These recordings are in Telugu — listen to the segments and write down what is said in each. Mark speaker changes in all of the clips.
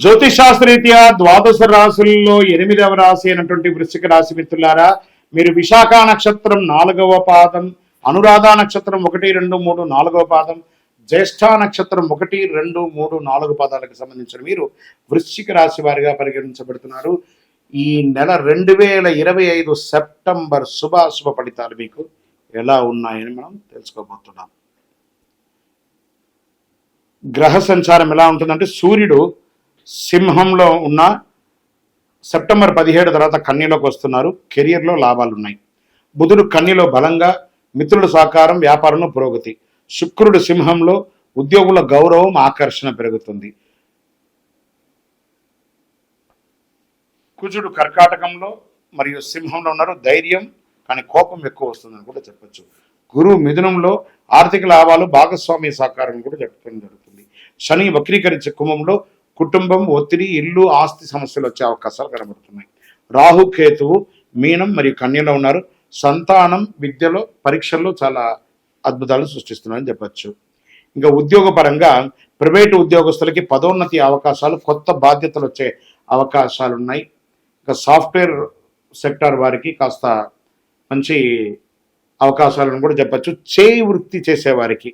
Speaker 1: జ్యోతిశాస్త్రరీత్యా ద్వాదశ రాశుల్లో ఎనిమిదవ రాశి అయినటువంటి వృశ్చిక రాశి మిత్రులారా మీరు విశాఖ నక్షత్రం నాలుగవ పాదం అనురాధ నక్షత్రం ఒకటి రెండు మూడు నాలుగవ పాదం జ్యేష్ఠ నక్షత్రం ఒకటి రెండు మూడు నాలుగు పాదాలకు సంబంధించిన మీరు వృశ్చిక రాశి వారిగా పరిగణించబడుతున్నారు. ఈ నెల రెండు వేల ఇరవై ఐదు సెప్టెంబర్ శుభాశుభ ఫలితాలు మీకు ఎలా ఉన్నాయని మనం తెలుసుకోబోతున్నాం. గ్రహ సంచారం ఎలా ఉంటుందంటే సూర్యుడు సింహంలో ఉన్న సెప్టెంబర్ పదిహేడు తర్వాత కన్నీలోకి వస్తున్నారు. కెరియర్లో లాభాలు ఉన్నాయి. బుధుడు కన్నీలో బలంగా మిత్రుడు సహకారం వ్యాపారంలో పురోగతి. శుక్రుడు సింహంలో ఉద్యోగుల గౌరవం ఆకర్షణ పెరుగుతుంది. కుజుడు కర్కాటకంలో మరియు సింహంలో ఉన్నారు. ధైర్యం కానీ కోపం ఎక్కువ వస్తుందని కూడా చెప్పొచ్చు. గురువు మిథునంలో ఆర్థిక లాభాలు భాగస్వామ్య సహకారం కూడా చెప్పడం జరుగుతుంది. శని వక్రీకరించే కుంభంలో కుటుంబం ఒత్తిడి ఇల్లు ఆస్తి సమస్యలు వచ్చే అవకాశాలు కనబడుతున్నాయి. రాహు కేతువు మీనం మరియు కన్యలో ఉన్నారు. సంతానం విద్యలో పరీక్షల్లో చాలా అద్భుతాలు సృష్టిస్తున్నారని చెప్పచ్చు. ఇంకా ఉద్యోగపరంగా ప్రైవేటు ఉద్యోగస్తులకి పదోన్నతి అవకాశాలు కొత్త బాధ్యతలు వచ్చే అవకాశాలు ఉన్నాయి. ఇంకా సాఫ్ట్వేర్ సెక్టార్ వారికి కాస్త మంచి అవకాశాలను కూడా చెప్పచ్చు. చేయి వృత్తి చేసేవారికి.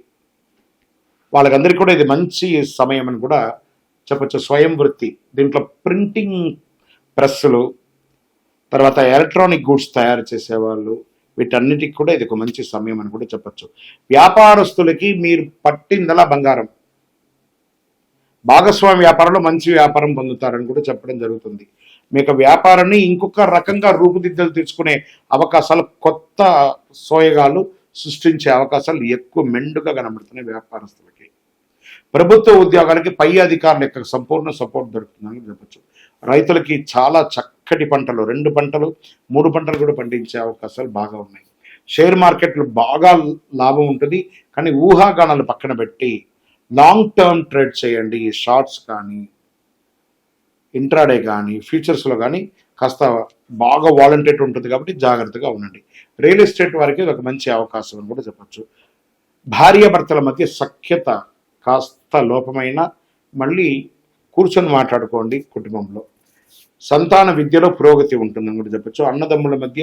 Speaker 1: వాళ్ళకందరికీ కూడా ఇది మంచి సమయం అని కూడా చెప్పచ్చు స్వయం వృత్తి దీంట్లో ప్రింటింగ్ ప్రెస్సులు తర్వాత ఎలక్ట్రానిక్ గూడ్స్ తయారు చేసేవాళ్ళు వీటన్నిటికి కూడా ఇది ఒక మంచి సమయం అని కూడా చెప్పచ్చు. వ్యాపారస్తులకి మీరు పట్టిందలా బంగారం. భాగస్వామి వ్యాపారంలో మంచి వ్యాపారం పొందుతారని కూడా చెప్పడం జరుగుతుంది. మీకు వ్యాపారాన్ని ఇంకొక రకంగా రూపుదిద్దలు తెచ్చుకునే అవకాశాలు కొత్త సోయగాలు సృష్టించే అవకాశాలు ఎక్కువ మెండుగా కనబడుతున్నాయి వ్యాపారస్తులకి. ప్రభుత్వ ఉద్యోగాలకి పై అధికారుల సంపూర్ణ సపోర్ట్ దొరుకుతుందని చెప్పచ్చు. రైతులకి చాలా చక్కటి పంటలు రెండు పంటలు మూడు పంటలు కూడా పండించే అవకాశాలు బాగా ఉన్నాయి. షేర్ మార్కెట్లు బాగా లాభం ఉంటుంది. కానీ ఊహాగానాలు పక్కన పెట్టి లాంగ్ టర్మ్ ట్రేడ్ చేయండి. షార్ట్స్ కానీ ఇంట్రాడే కానీ ఫ్యూచర్స్లో కానీ కాస్త బాగా వాలంటేట్ ఉంటుంది కాబట్టి జాగ్రత్తగా ఉండండి. రియల్ ఎస్టేట్ వారికి ఒక మంచి అవకాశం అని కూడా చెప్పచ్చు. భార్యాభర్తల మధ్య సఖ్యత కాస్త లోపమైన మళ్ళీ కూర్చొని మాట్లాడుకోండి కుటుంబంలో. సంతాన విద్యలో పురోగతి ఉంటుందని కూడా చెప్పచ్చు. అన్నదమ్ముల మధ్య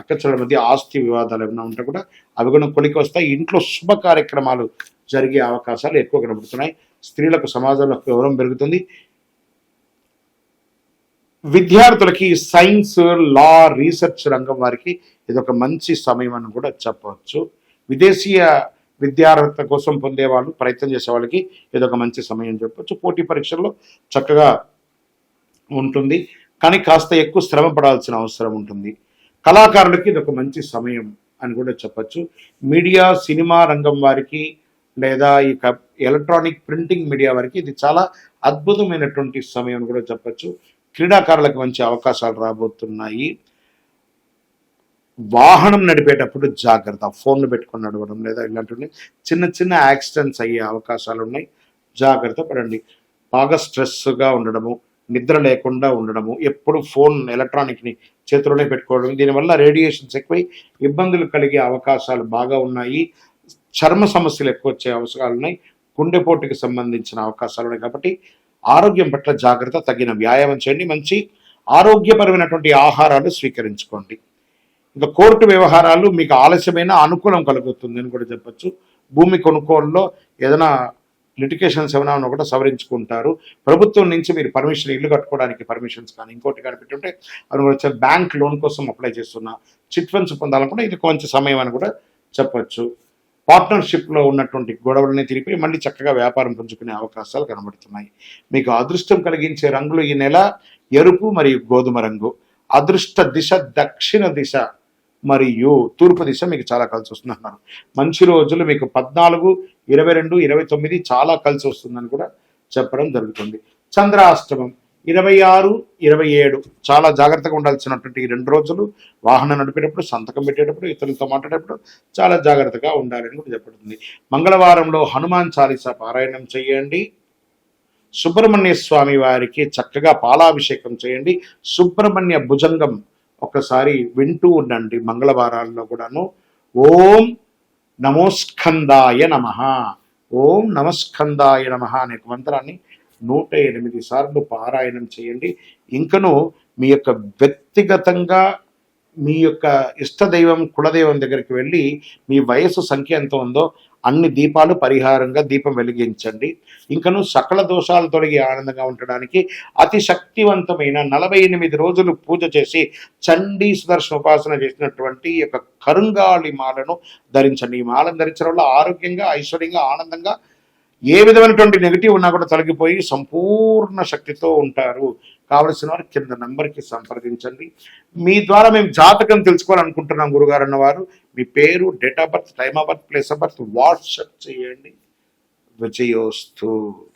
Speaker 1: అక్కచెల్ల మధ్య ఆస్తి వివాదాలు ఏమైనా ఉంటే కూడా అవి కూడా కొలికి వస్తాయి. ఇంట్లో శుభ కార్యక్రమాలు జరిగే అవకాశాలు ఎక్కువ కనబడుతున్నాయి. స్త్రీలకు సమాజంలో గౌరవం పెరుగుతుంది. విద్యార్థులకి సైన్స్ లా రీసెర్చ్ రంగం వారికి ఇది ఒక మంచి సమయం అని కూడా చెప్పవచ్చు విదేశీయ విద్యార్హత కోసం పొందే వాళ్ళు ప్రయత్నం చేసే వాళ్ళకి ఇది ఒక మంచి సమయం చెప్పొచ్చు. పోటీ పరీక్షల్లో చక్కగా ఉంటుంది. కానీ కాస్త ఎక్కువ శ్రమ పడాల్సిన అవసరం ఉంటుంది. కళాకారులకి ఇది ఒక మంచి సమయం అని కూడా చెప్పచ్చు. మీడియా సినిమా రంగం వారికి లేదా ఈ ఎలక్ట్రానిక్ ప్రింటింగ్ మీడియా వారికి ఇది చాలా అద్భుతమైనటువంటి సమయం అని కూడా చెప్పచ్చు. క్రీడాకారులకు మంచి అవకాశాలు రాబోతున్నాయి. వాహనం నడిపేటప్పుడు జాగ్రత్త. ఫోన్లు పెట్టుకొని నడవడం లేదా ఇలాంటివి చిన్న చిన్న యాక్సిడెంట్స్ అయ్యే అవకాశాలు ఉన్నాయి జాగ్రత్త పడండి. బాగా స్ట్రెస్గా ఉండడము నిద్ర లేకుండా ఉండడము ఎప్పుడు ఫోన్ ఎలక్ట్రానిక్ని చేతిలోనే పెట్టుకోవడం దీనివల్ల రేడియేషన్స్ ఎక్కువై ఇబ్బందులు కలిగే అవకాశాలు బాగా ఉన్నాయి. చర్మ సమస్యలు ఎక్కువ వచ్చే అవసరాలు ఉన్నాయి. గుండెపోటుకి సంబంధించిన అవకాశాలు ఉన్నాయి కాబట్టి ఆరోగ్యం పట్ల జాగ్రత్త తగిన వ్యాయామం చేయండి. మంచి ఆరోగ్యపరమైనటువంటి ఆహారాలు స్వీకరించుకోండి. ఇంకా కోర్టు వ్యవహారాలు మీకు ఆలస్యమైన అనుకూలం కలుగుతుంది అని కూడా చెప్పచ్చు. భూమి కొనుగోలులో ఏదైనా లిటికేషన్స్ ఏమైనా ఉన్నా కూడా సవరించుకుంటారు. ప్రభుత్వం నుంచి మీరు పర్మిషన్ ఇల్లు కట్టుకోవడానికి పర్మిషన్స్ కానీ ఇంకోటి కానీ పెట్టుంటే అది కూడా వచ్చే బ్యాంక్ లోన్ కోసం అప్లై చేస్తున్నా చిట్ ఫండ్స్ పొందాలనుకుంటే ఇది కొంచెం సమయం అని కూడా చెప్పచ్చు. పార్ట్నర్షిప్లో ఉన్నటువంటి గొడవలని తిరిపి మళ్ళీ చక్కగా వ్యాపారం పుంజుకునే అవకాశాలు కనబడుతున్నాయి. మీకు అదృష్టం కలిగించే రంగులు ఈ నెల ఎరుపు మరియు గోధుమ రంగు. అదృష్ట దిశ దక్షిణ దిశ మరియు తూర్పు దిశ మీకు చాలా కలిసి వస్తుంది అన్నారు. మంచి రోజులు మీకు పద్నాలుగు ఇరవై రెండు ఇరవై తొమ్మిది చాలా కలిసి వస్తుందని కూడా చెప్పడం జరుగుతుంది. చంద్రాష్టమం ఇరవై ఆరు ఇరవై ఏడు చాలా జాగ్రత్తగా ఉండాల్సినటువంటి ఈ రెండు రోజులు వాహనం నడిపేటప్పుడు సంతకం పెట్టేటప్పుడు ఇతరులతో మాట్లాడేటప్పుడు చాలా జాగ్రత్తగా ఉండాలని కూడా చెప్పబడుతుంది. మంగళవారంలో హనుమాన్ చాలీసా పారాయణం చేయండి. సుబ్రహ్మణ్య స్వామి వారికి చక్కగా పాలాభిషేకం చేయండి. సుబ్రహ్మణ్య భుజంగం ఒకసారి వింటూ ఉండండి మంగళవారాల్లో కూడాను. ఓం నమోస్కందాయ నమ. ఓం నమస్కందాయ నమ అనే మంత్రాన్ని నూట ఎనిమిది సార్లు పారాయణం చేయండి. ఇంకను మీ యొక్క వ్యక్తిగతంగా మీ యొక్క ఇష్టదైవం కులదైవం దగ్గరికి వెళ్ళి మీ వయసు సంఖ్య ఎంత ఉందో అన్ని దీపాలు పరిహారంగా దీపం వెలిగించండి. ఇంకను సకల దోషాలు తొలగి ఆనందంగా ఉండడానికి అతి శక్తివంతమైన నలభై ఎనిమిది రోజులు పూజ చేసి చండీ సుదర్శన ఉపాసన చేసినటువంటి యొక్క కరుంగాళి మాలను ధరించండి. ఈ మాలను ధరించడం వల్ల ఆరోగ్యంగా ఐశ్వర్యంగా ఆనందంగా ఏ విధమైనటువంటి నెగిటివ్ ఉన్నా కూడా తొలగిపోయి సంపూర్ణ శక్తితో ఉంటారు. కావలసిన వారు కింద నంబర్కి సంప్రదించండి. మీ ద్వారా మేము జాతకం తెలుసుకోవాలనుకుంటున్నాం గురుగారు అన్నవారు. మీ పేరు date of birth time of birth place of birth WhatsApp చేయండి. విజయోస్తు.